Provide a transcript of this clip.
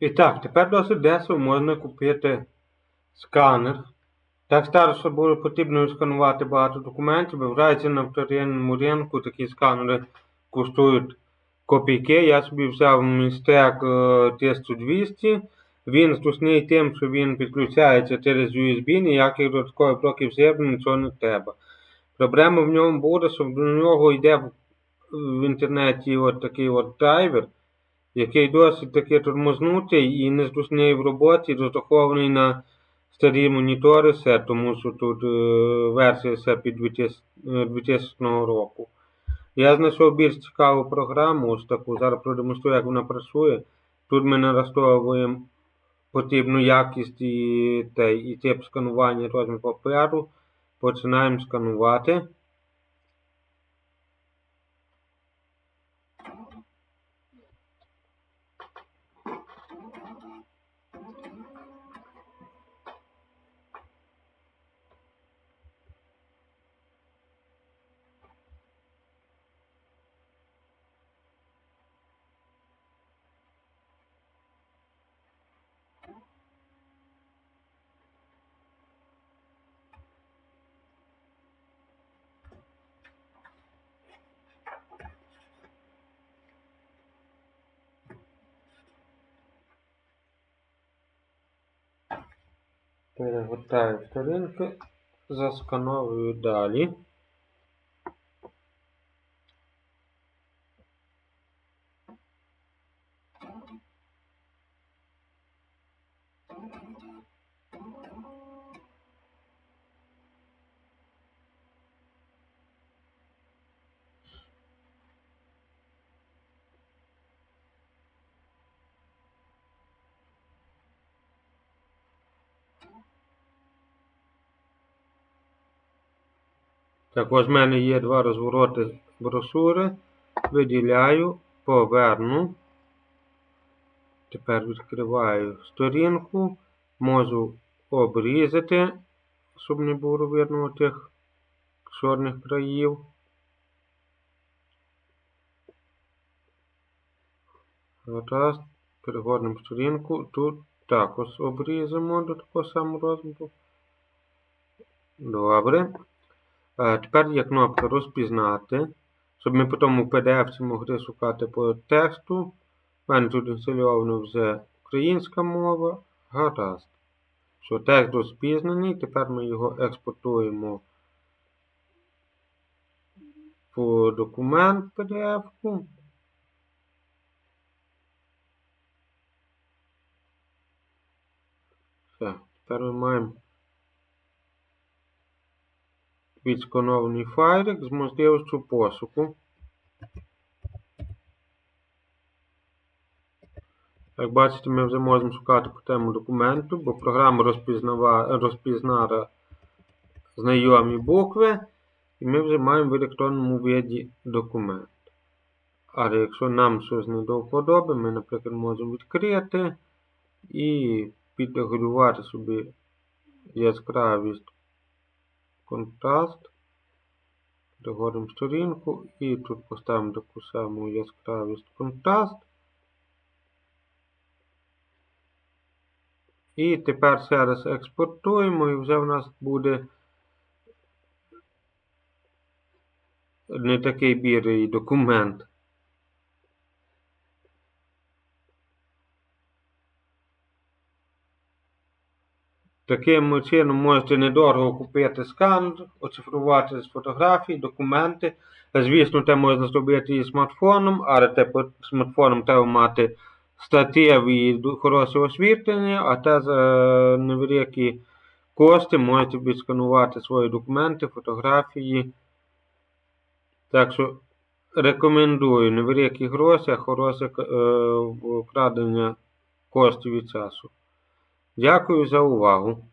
І так, тепер досить дешево можна купити сканер. Так старше було потрібно сканувати багато документів. Вибирається на вторинному ринку такі сканери коштують копійки. Я собі взяв містек е, 1200. Він зручний тим, що він підключається через USB, ніяких додаткових блоків живлення, нічого не треба. Проблема в ньому буде, що до нього йде в інтернеті от такий от драйвер, який досить таки тормознутий і незручний в роботі, розрахований на старі монітори все, тому що тут е, версія все під 2000, е, 2000 року. Я знайшов більш цікаву програму, ось таку, зараз продемонструю, як вона працює. Тут ми налаштовуємо потрібну якість і, те, і тип сканування розмір паперу. Починаємо сканувати. Перегортаю сторінки, заскановую далі. Також в мене є два розвороти брошури. Виділяю, поверну. Тепер відкриваю сторінку. Можу обрізати, щоб не було видно тих чорних країв. Раз. Переходимо в сторінку. Тут також обрізаємо до такого самого розміру. Добре. Е, Тепер є кнопка розпізнати, щоб ми потім у PDF могли шукати по тексту. У мене тут інстальовано вже українська мова. Гаразд. Що текст розпізнаний, тепер ми його експортуємо по документ PDF. -ку. Все, тепер ми маємо відсканований файлик з можливістю пошуку. Як бачите, ми вже можемо шукати по тему документу, бо програма розпізнала знайомі букви, і ми вже маємо в електронному виді документ. Але якщо нам щось не до вподоби, ми, наприклад, можемо відкрити і підрегулювати собі яскравість контраст. Переходимо сторінку і тут поставимо таку саму яскравість контраст. І тепер зараз експортуємо і вже в нас буде не такий бірий документ. Таким чином можете недорого купити сканер, оцифрувати з фотографій, документи. Звісно, це можна зробити і смартфоном, але те смартфоном треба мати статив і хороше освітлення, а те за невеликі кошти можете відсканувати свої документи, фотографії. Так що рекомендую невеликі гроші, а хороше е, вкрадення коштів і часу. Дякую за увагу.